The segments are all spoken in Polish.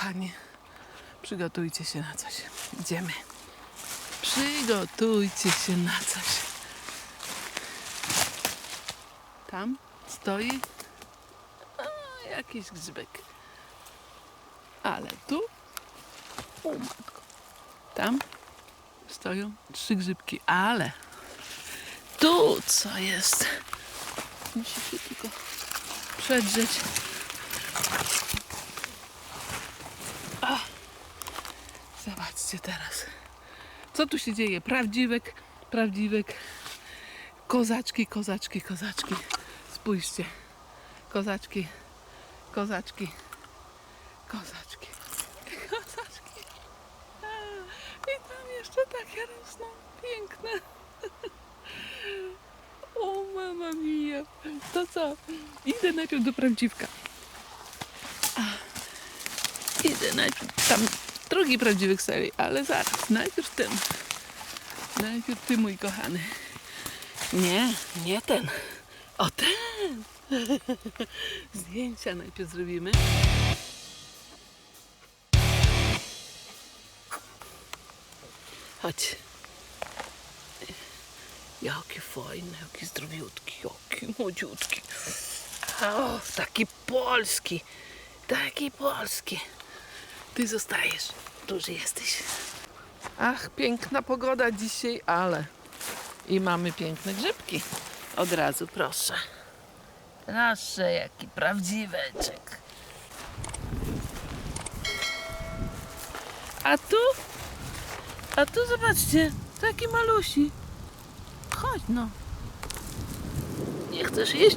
kochani, przygotujcie się na coś. Idziemy. Przygotujcie się na coś. Tam stoi jakiś grzybek. Ale tu, matko, tam stoją trzy grzybki, ale tu co jest? Musi się tylko przedrzeć. A, zobaczcie teraz. Co tu się dzieje? Prawdziwek, prawdziwek. Kozaczki, kozaczki, kozaczki. Spójrzcie. Kozaczki, kozaczki, kozaczki, kozaczki. I tam jeszcze takie rosną. Piękne. O, mama mia. To co? Idę najpierw do prawdziwka. Idę najpierw. Tam drugi prawdziwy serii, ale zaraz. Najpierw ten. Najpierw ty, mój kochany. Nie, nie ten. O ten. Zdjęcia najpierw zrobimy. Chodź. Jaki fajny, jaki zdrowiutki, jaki młodziutki. O, taki polski, taki polski. Ty zostajesz, duży jesteś. Ach, piękna pogoda dzisiaj, ale i mamy piękne grzybki. Od razu, proszę. Proszę, jaki prawdziweczek. A tu? A tu zobaczcie, taki malusi. Chodź no. Nie chcesz jeść?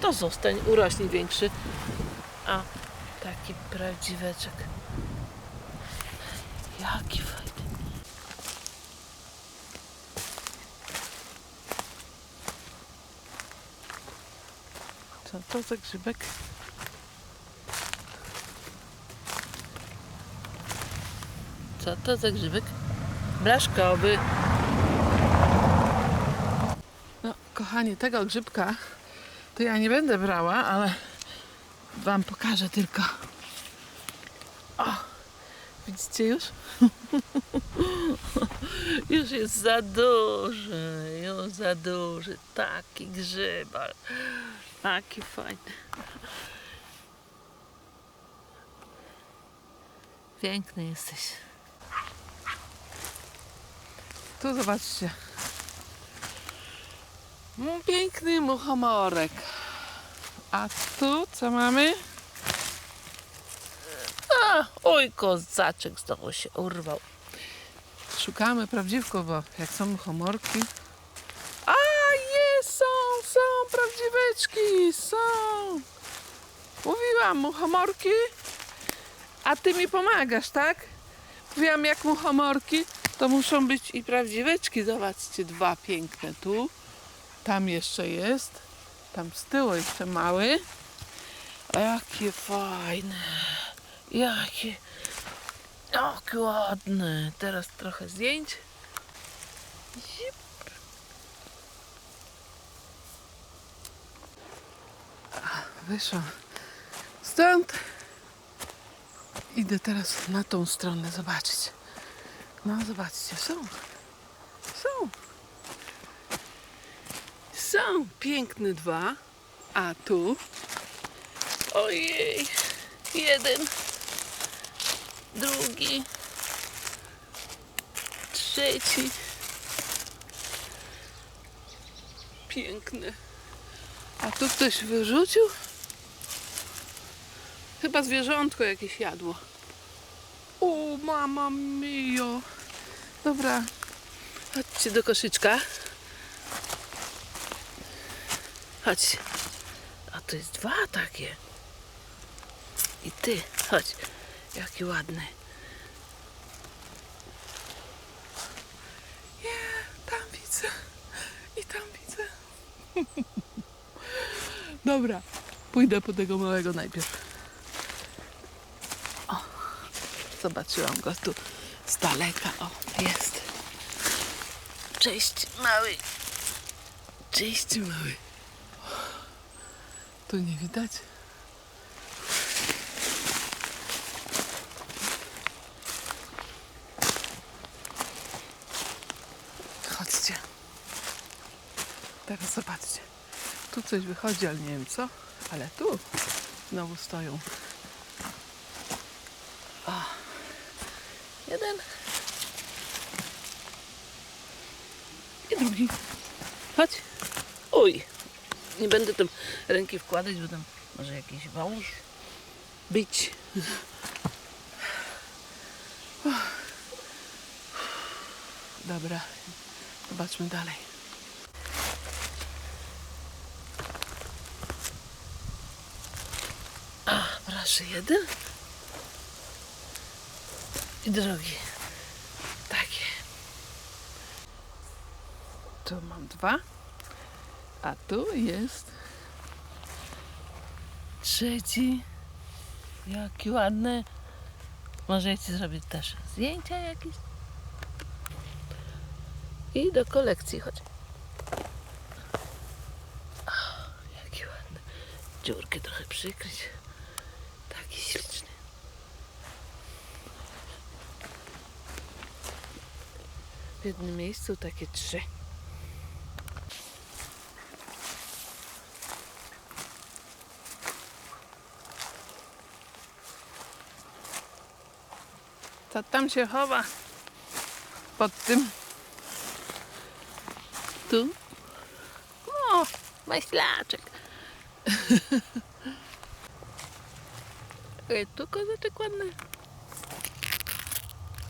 To zostań, urośnij większy. A, taki prawdziweczek. Jaki fajny. Co to za grzybek? Co to za grzybek? Blaszkowy. No, kochani, tego grzybka to ja nie będę brała, ale wam pokażę tylko. Widzicie już? już jest za duży, już za duży. Taki grzybal. Taki fajny. Piękny jesteś. Tu zobaczcie. Mm, Piękny muchomorek. A tu co mamy? Oj, kozaczek znowu się urwał. Szukamy prawdziwków, bo jak są muchomorki. A, jest, są, są prawdziweczki, są. Mówiłam, muchomorki. A ty mi pomagasz, tak? Mówiłam, jak muchomorki, to muszą być i prawdziweczki. Zobaczcie, dwa piękne tu. Tam jeszcze jest. Tam z tyłu jeszcze mały. Jakie fajne. Jakie. Jakie ładne. Teraz trochę zdjęć. Zip. Wyszłam stąd. Idę teraz na tą stronę zobaczyć. No zobaczcie, są. Są. Są piękne dwa. A tu? Ojej. Jeden. Drugi. Trzeci. Piękny. A tu ktoś wyrzucił? Chyba zwierzątko jakieś jadło. O, mama mio. Dobra. Chodźcie do koszyczka. Chodź. A to jest dwa takie. I ty, chodź. Jaki ładny. Nie, tam widzę. I tam widzę. Dobra, pójdę po tego małego najpierw. O, zobaczyłam go tu z daleka. O, jest. Cześć, mały. Cześć, mały. Tu nie widać. teraz zobaczcie. Tu coś wychodzi, ale nie wiem co. Ale tu znowu stoją. O. Jeden. I drugi. Chodź. Uj. Nie będę tam ręki wkładać, bo tam może jakiś wąż być. Dobra. Zobaczmy dalej. Jeden. I drugi. Takie. Tu mam dwa. A tu jest trzeci. Jaki ładny. Może ja ci zrobię też zdjęcia jakieś. I do kolekcji chodź. O, jaki ładny. Dziurkę trochę przykryć. Taki śliczny. W jednym miejscu takie trzy. Co tam się chowa? Pod tym. Tu. O, maślaczek. Tu kozaczek ładny.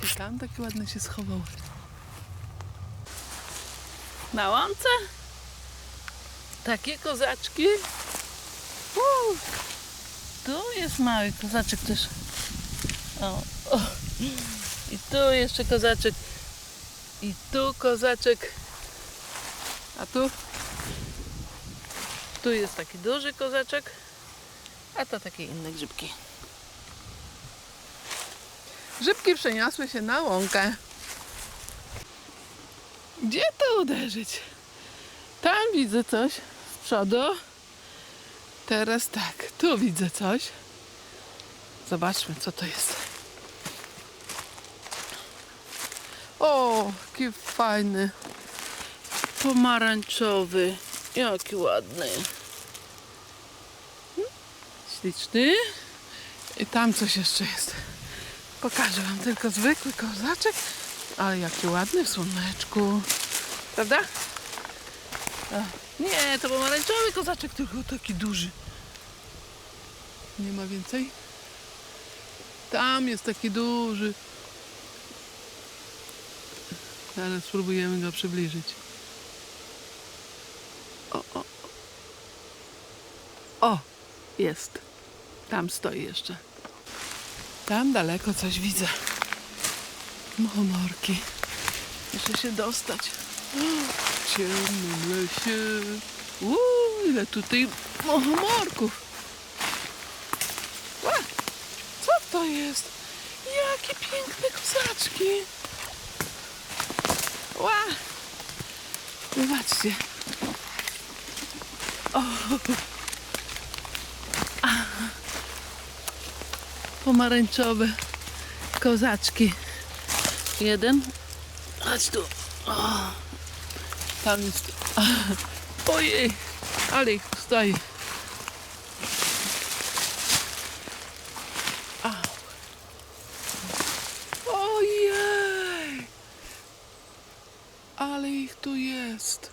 I tam taki ładny się schował. Na łące? Takie kozaczki. Uuu. Tu jest mały kozaczek też. O, o. I tu jeszcze kozaczek. I tu kozaczek. A tu? Tu jest taki duży kozaczek. A to takie inne grzybki. Grzybki przeniosły się na łąkę. Gdzie to uderzyć? Tam widzę coś z przodu. Teraz tak, tu widzę coś. Zobaczmy, co to jest. O, jaki fajny. Pomarańczowy. Jaki ładny. Śliczny. I tam coś jeszcze jest. Pokażę wam tylko zwykły kozaczek. Ale jaki ładny w słoneczku. Prawda? A, nie, to pomarańczowy kozaczek, tylko taki duży. Nie ma więcej? Tam jest taki duży. Zaraz spróbujemy go przybliżyć. O, o. O, jest. Tam stoi jeszcze. Tam daleko coś widzę. Mohomorki. Muszę się dostać. W ciemnym lesie. Uuu, ile tutaj mohomorków. Ła, Co to jest? Jakie piękne kozaczki. Ła! Zobaczcie. O. A. Pomarańczowe kozaczki. Jeden. Chodź tu. O. Tam jest. Ojej, ale ich! Ale ich tu jest.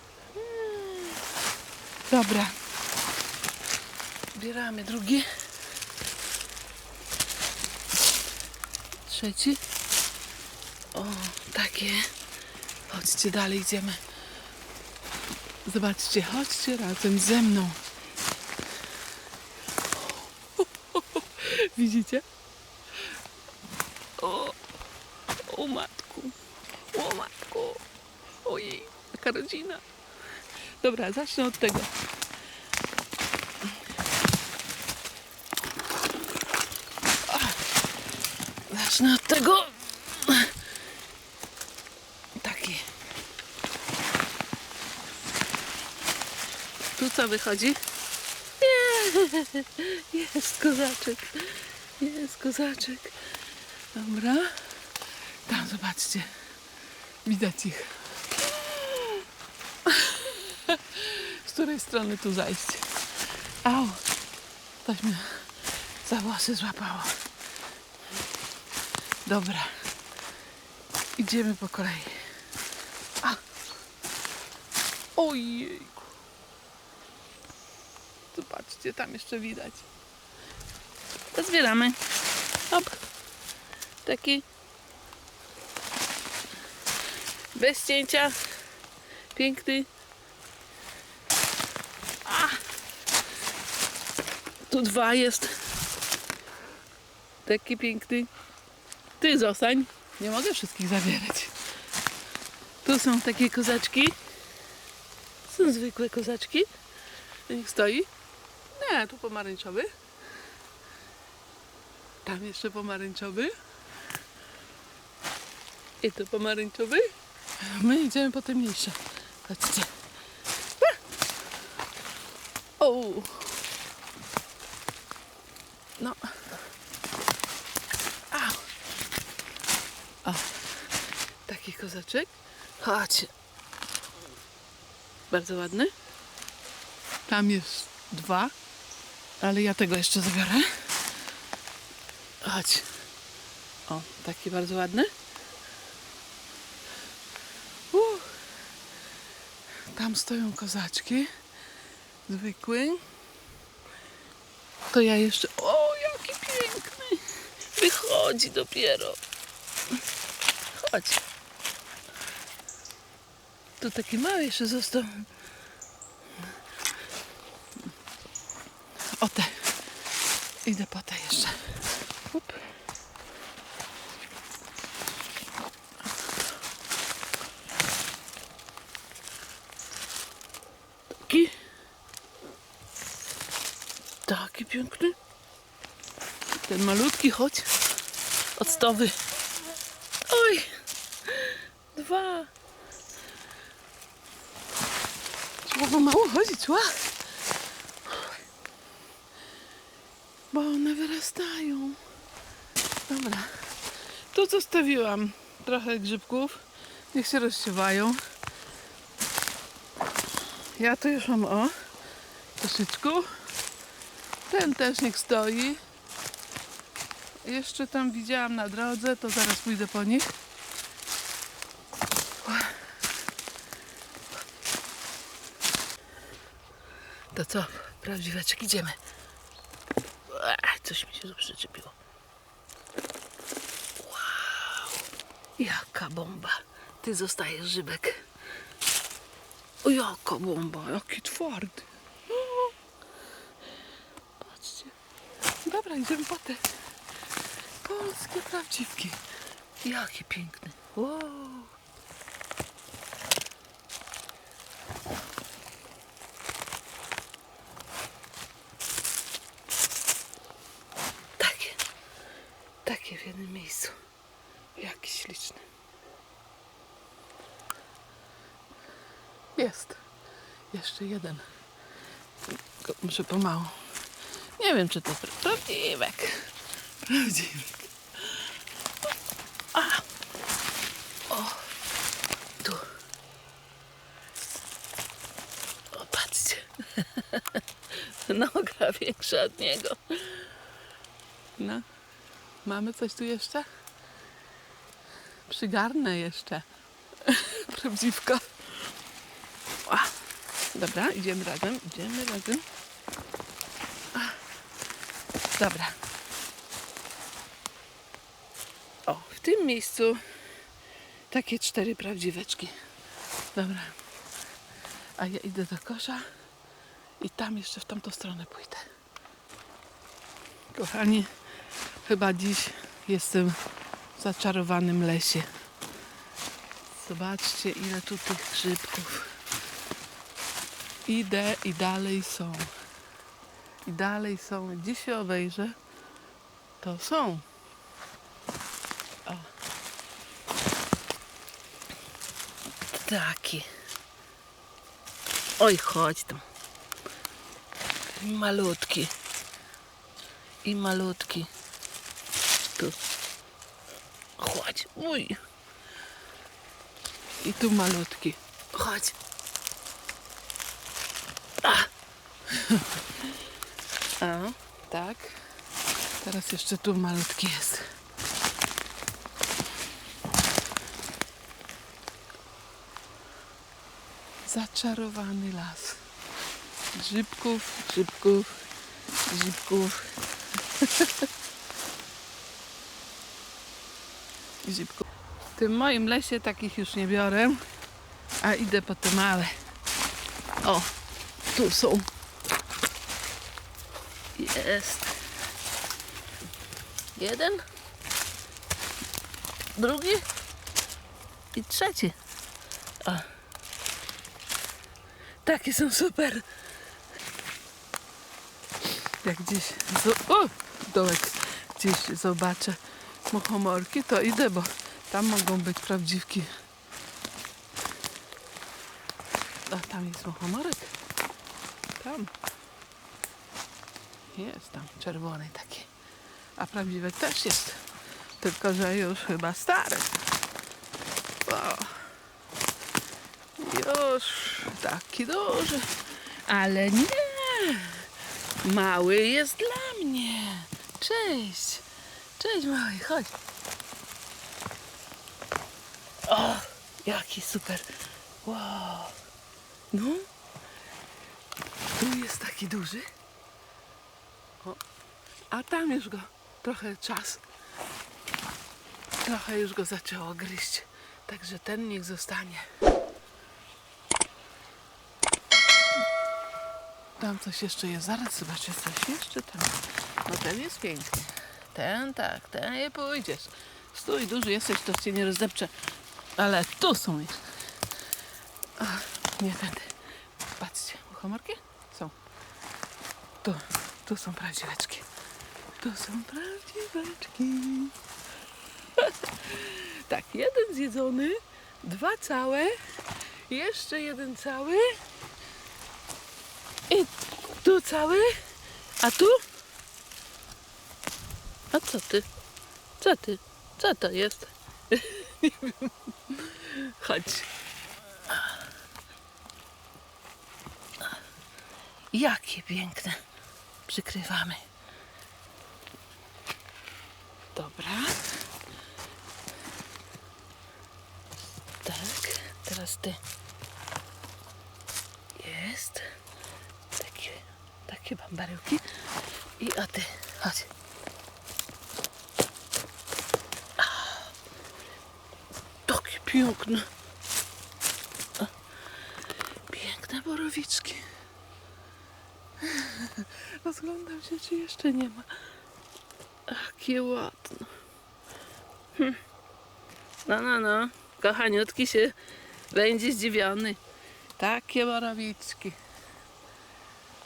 Dobra. Bieramy drugi. Trzeci. O, takie. Chodźcie dalej, idziemy. Zobaczcie, chodźcie razem ze mną. Widzicie? O, o matku, o matku. Ojej, taka rodzina. Dobra, zacznę od tego. Zacznę od tego. Taki. Tu wychodzi? Nie, jest kozaczek. Jest kozaczek. Dobra. Tam zobaczcie. Widać ich. której strony tu zajść. Au! Ktoś mnie za włosy złapało. Dobra. Idziemy po kolei. A! Ojejku. Zobaczcie, tam jeszcze widać. To zbieramy. Hop. Taki. Bez cięcia. Piękny. A. Tu dwa jest. Taki piękny. Ty zostań. Nie mogę wszystkich zabierać. Tu są takie kozaczki. Są zwykłe kozaczki. Niech stoi. Nie, tu pomarańczowy. Tam jeszcze pomarańczowy. I tu pomarańczowy. My idziemy po te mniejsze. Patrzcie. O! No. Au. O. Taki kozaczek. Chodź. Bardzo ładny. Tam jest dwa. Ale ja tego jeszcze zabiorę. Chodź. O, taki bardzo ładny. Uh. Tam stoją kozaczki. Zwykły. To ja jeszcze. O, jaki piękny! Wychodzi dopiero. Chodź. Tu taki mały jeszcze został. O te. Idę po te jeszcze. Up. Taki. Taki piękny. Ten malutki, chodź. Octowy. Oj. Dwa. Trzeba mało chodzić, ła. Bo one wyrastają. Dobra. Tu zostawiłam trochę grzybków. Niech się rozsiewają. Ja tu już mam o troszeczkę. Ten też niech stoi. Jeszcze tam widziałam na drodze, to zaraz pójdę po nich. To co, prawdziweczek, idziemy. Coś mi się tu. Jaka bomba. Ty zostajesz żybek. O, jaka bomba, jaki twardy. O, Patrzcie. Dobra, idziemy po te polskie prawdziwki. Jakie piękne. Wow. Takie. Takie w jednym miejscu. Jaki śliczny. Jest. Jeszcze jeden. Tylko muszę pomału. Nie wiem, czy to pra- prawdziwek. Prawdziwek. A. O. Tu. O, patrzcie. Noga większa od niego. No. Mamy coś tu jeszcze? Przygarnę jeszcze. Prawdziwka. Dobra, idziemy razem, idziemy razem. A, dobra. O, w tym miejscu takie cztery prawdziweczki. Dobra. A ja idę do kosza i tam jeszcze w tamtą stronę pójdę. Kochani, chyba dziś jestem w zaczarowanym lesie. Zobaczcie, ile tu tych grzybków. Idę i dalej są. I dalej są. Gdzie się obejrzę, to są. O. Taki. Oj, chodź tam. I malutki. I malutki. Tu. Chodź. Uj. I tu malutki. Chodź. A, tak. Teraz jeszcze tu malutki jest. Zaczarowany las. Grzybków, grzybków, grzybków. Grzybków. W tym moim lesie takich już nie biorę, a idę po te małe. O, tu są. Jest. Jeden. Drugi. I trzeci. O. Takie są super. Jak gdzieś. zo- O! Dołek. Gdzieś zobaczę muchomorki, to idę, bo tam mogą być prawdziwki. A tam jest muchomorek. Tam. Jest tam czerwony taki. A prawdziwy też jest. Tylko, że już chyba stary. O. Już taki duży. Ale nie. Mały jest dla mnie. Cześć. Cześć mały, chodź. O, jaki super. Wow. No. Tu jest taki duży. O. A tam już go trochę czas. Trochę już go zaczęło gryźć. Także ten niech zostanie. Tam coś jeszcze jest. Zaraz zobaczę coś jeszcze tam. No ten jest piękny. Ten tak, ten nie pójdziesz. Stój, duży jesteś, to cię nie rozdepczę. Ale tu są jeszcze. Nie tędy. Patrzcie, muchomorki? Są. Tu, tu są prawdziweczki. Tu są prawdziweczki. tak, jeden zjedzony, dwa całe, jeszcze jeden cały i tu cały, a tu? A co ty? Co ty? Co to jest? Chodź. Jakie piękne. Przykrywamy. Dobra. Tak, teraz ty. Jest. Takie, takie bambaryłki. I a ty, chodź. Takie piękne. Piękne borowiczki. Rozglądam się, czy jeszcze nie ma. Jakie ładne. Hm. No, no, no. Kochaniutki się będzie zdziwiony. Takie borowiczki.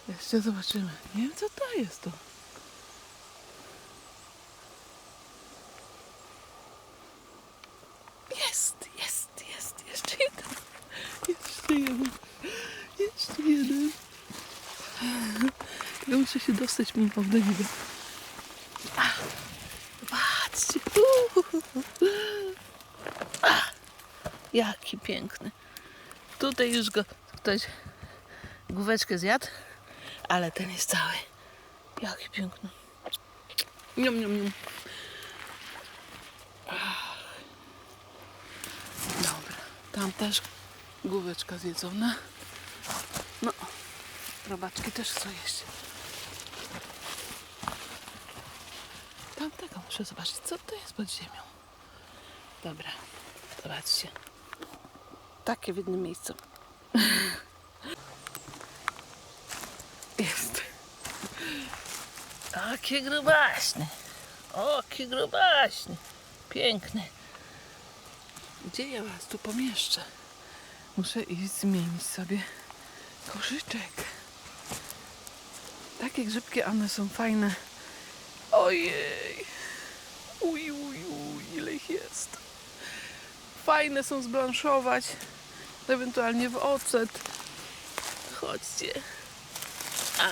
Jeszcze zobaczymy. Nie wiem, co to jest to. Jest, jest, jest. Jeszcze jeden. Jeszcze jeden. Jeszcze jeden. Ja muszę się dostać mimo do niego. Patrzcie. Ach, Jaki piękny. Tutaj już go ktoś główeczkę zjadł, ale ten jest cały. Jaki piękny. Niam, niam. Ach. Dobra, tam też główeczka zjedzona. No, robaczki też chcą jeść. Tamtego muszę zobaczyć, co to jest pod ziemią. Dobra, zobaczcie. Takie w jednym miejscu. Jest. Takie grubaśne. O, jakie grubaśne. Piękne. Gdzie ja was tu pomieszczę? Muszę iść zmienić sobie koszyczek. Takie grzybki, one są fajne. Ojej. Uj, uj, uj, ile ich jest. Fajne są zblanszować. Ewentualnie w ocet. Chodźcie.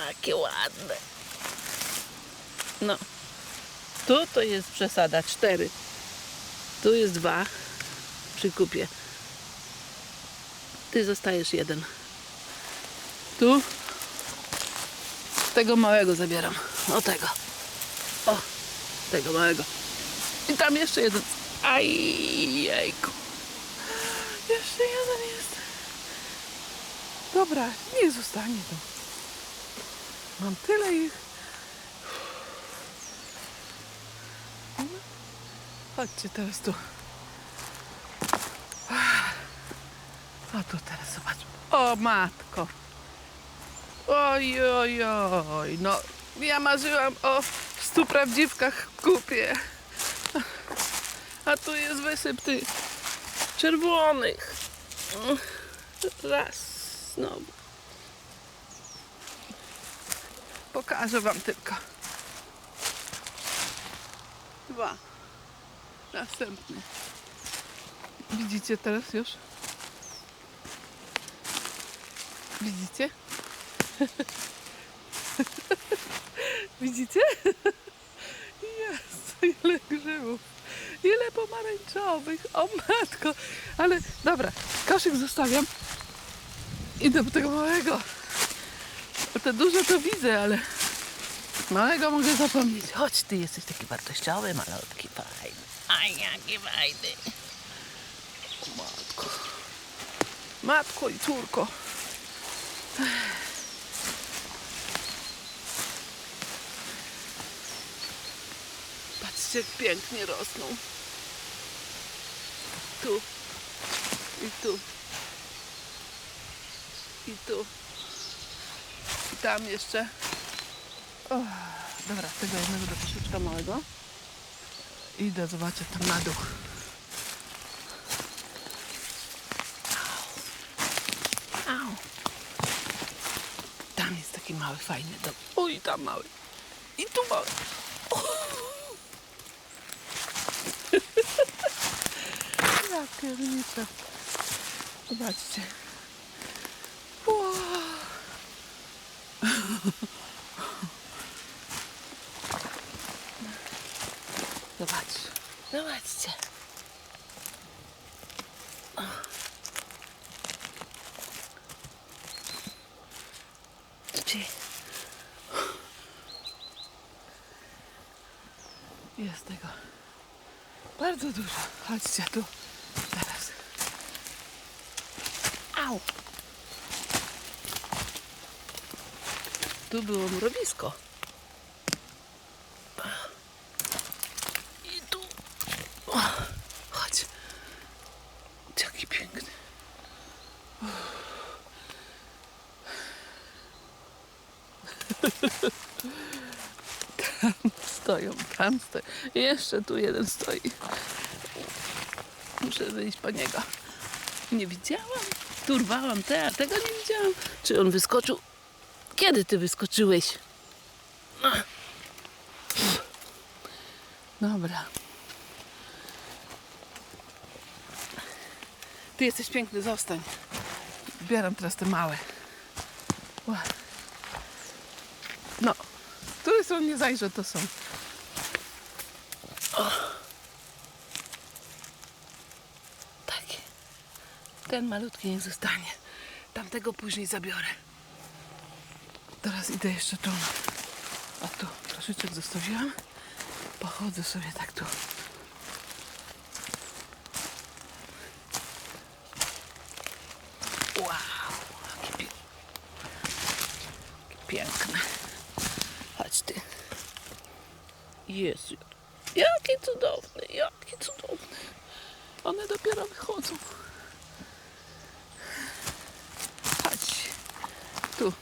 Jakie ładne. No. Tu to jest przesada. Cztery. Tu jest dwa. Przy kupie. Ty zostajesz jeden. Tu Tego małego zabieram. O tego. O, tego małego. I tam jeszcze jeden. Aj, jejku. Jeszcze jeden jest. Dobra, niech zostanie to. Mam tyle ich. Chodźcie teraz tu. A tu teraz zobaczmy. O matko. Oj, oj, oj. No, ja marzyłam o stu prawdziwkach w kupie. A tu jest wysyp tych czerwonych. Raz, znowu. Pokażę wam tylko. Dwa. Następny. Widzicie teraz już? Widzicie? Widzicie? Jest, ile grzybów. Ile pomarańczowych. O matko. Ale dobra, koszyk zostawiam. Idę po tego małego. Bo te duże to widzę, ale małego mogę zapomnieć. Chodź, ty jesteś taki wartościowy, malutki, fajny. A jaki fajny. Matko. Matko i córko. Patrzcie, jak pięknie rosną. Tu. I tu. I tu. I tam jeszcze. O, dobra, tego jednego do koszyczka małego. Idę zobaczyć tam na dół. Au. Au. Tam jest taki mały, fajny dom. Oj, tam mały. I tu mały. Ja pierniczę. Zobaczcie. Wow. Zobacz. Zobaczcie. Gdzie? Jest tego. Bardzo dużo. Chodźcie tu. Teraz. Au. Tu było mrowisko. I tu. O, chodź. Jaki piękny. Tam stoją, tam stoją. Jeszcze tu jeden stoi. Muszę wyjść po niego. Nie widziałam. Turwałam te, a tego nie widziałam. Czy on wyskoczył? Kiedy ty wyskoczyłeś? Dobra. Ty jesteś piękny, zostań. Zbieram teraz te małe. No, której strony nie zajrzę, to są. O. Takie. Ten malutki niech zostanie. Tamtego później zabiorę. Teraz idę jeszcze tu. A tu troszeczkę zostawiłam. Pochodzę sobie tak tu. Wow, jakie pie... jakie piękne. Chodź ty. Jezu, jaki cudowny, jaki cudowny. One dopiero wychodzą. Chodź. Tu.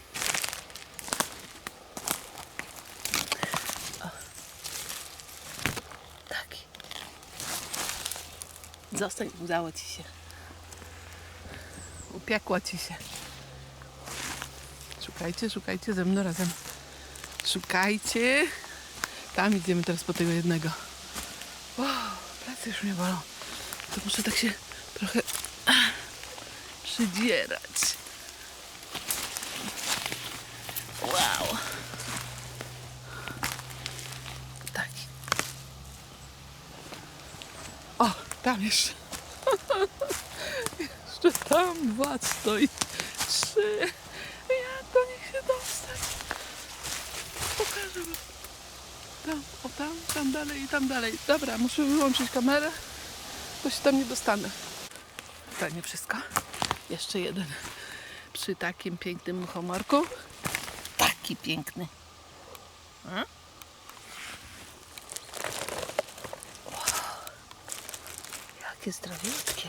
O. Taki. Zostań, udało ci się. Upiekła ci się. Szukajcie, szukajcie ze mną razem. Szukajcie. Tam idziemy teraz po tego jednego. Wow, plecy już mnie bolą. To muszę tak się trochę przydzierać. Wow. Taki. O, tam jeszcze. jeszcze tam dwa stoi. Trzy. Jak do nich się dostać? tam, o tam, tam dalej i tam dalej. Dobra, muszę wyłączyć kamerę, bo się tam nie dostanę. To nie wszystko. Jeszcze jeden. Przy takim pięknym muchomorku. Taki piękny. A? Jakie zdrowiutkie.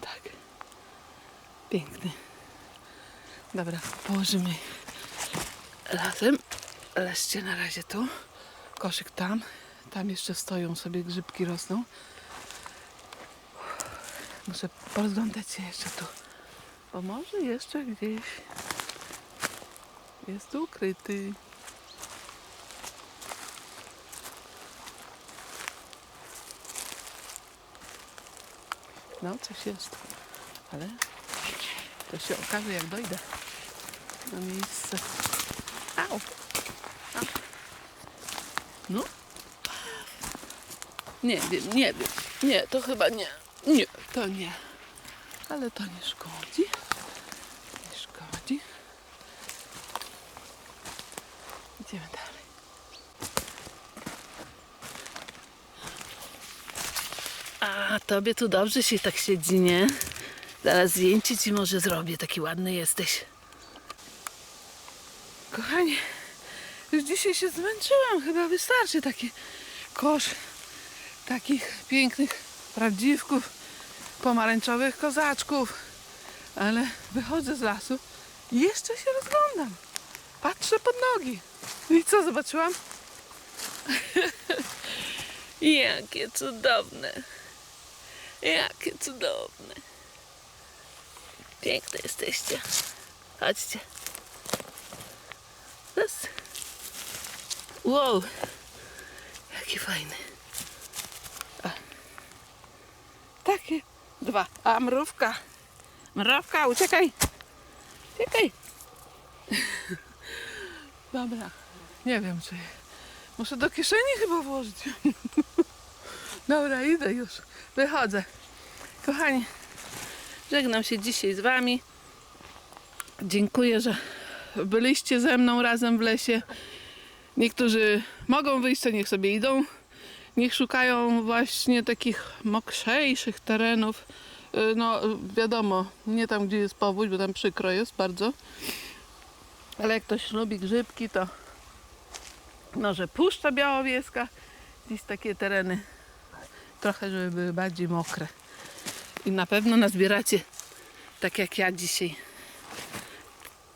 Tak. Piękny. Dobra, położymy razem. Leżcie na razie tu. Koszyk tam. Tam jeszcze stoją sobie grzybki rosną. Muszę porozglądać się jeszcze tu. Bo może jeszcze gdzieś jest ukryty. No, coś jest. Ale to się okaże, jak dojdę na miejsce. Au! No? Nie wiem, nie wiem. Nie, to chyba nie. Nie, to nie. Ale to nie szkodzi. Nie szkodzi. Idziemy dalej. A, tobie tu dobrze się tak siedzi, nie? Zaraz zdjęcie ci może zrobię, taki ładny jesteś. Kochani, już dzisiaj się zmęczyłam, chyba wystarczy taki kosz takich pięknych prawdziwków, pomarańczowych kozaczków. Ale wychodzę z lasu i jeszcze się rozglądam. Patrzę pod nogi. I co zobaczyłam? Jakie cudowne. Jakie cudowne. Piękne jesteście. Chodźcie. Raz. Wow. Jaki fajny. Takie dwa. A mrówka. Mrówka, uciekaj. Uciekaj. Dobra. Nie wiem, czy... Muszę do kieszeni chyba włożyć. Dobra, idę już. Wychodzę. Kochani, żegnam się dzisiaj z Wami. Dziękuję, że byliście ze mną razem w lesie. Niektórzy mogą wyjść, to niech sobie idą. Niech szukają właśnie takich mokrzejszych terenów. Y, No, wiadomo, nie tam, gdzie jest powódź, bo tam przykro jest bardzo. Ale jak ktoś lubi grzybki, to może Puszcza Białowieska. Gdzieś takie tereny trochę, żeby były bardziej mokre. I na pewno nazbieracie tak jak ja dzisiaj.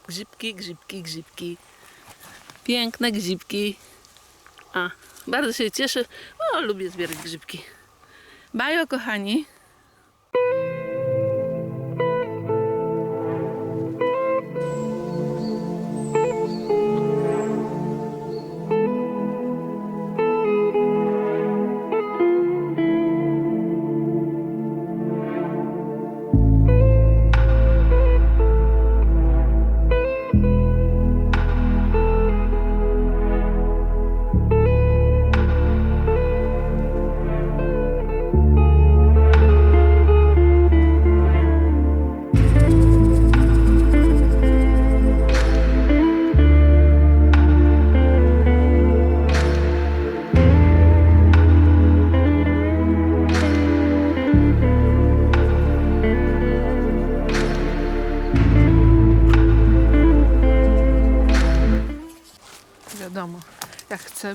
Grzybki, grzybki, grzybki. Piękne grzybki. A, bardzo się cieszę. O, lubię zbierać grzybki. Bajo, kochani.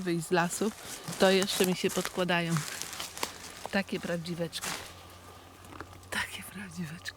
Wyjść z lasu, to jeszcze mi się podkładają takie prawdziweczki. Takie prawdziweczki.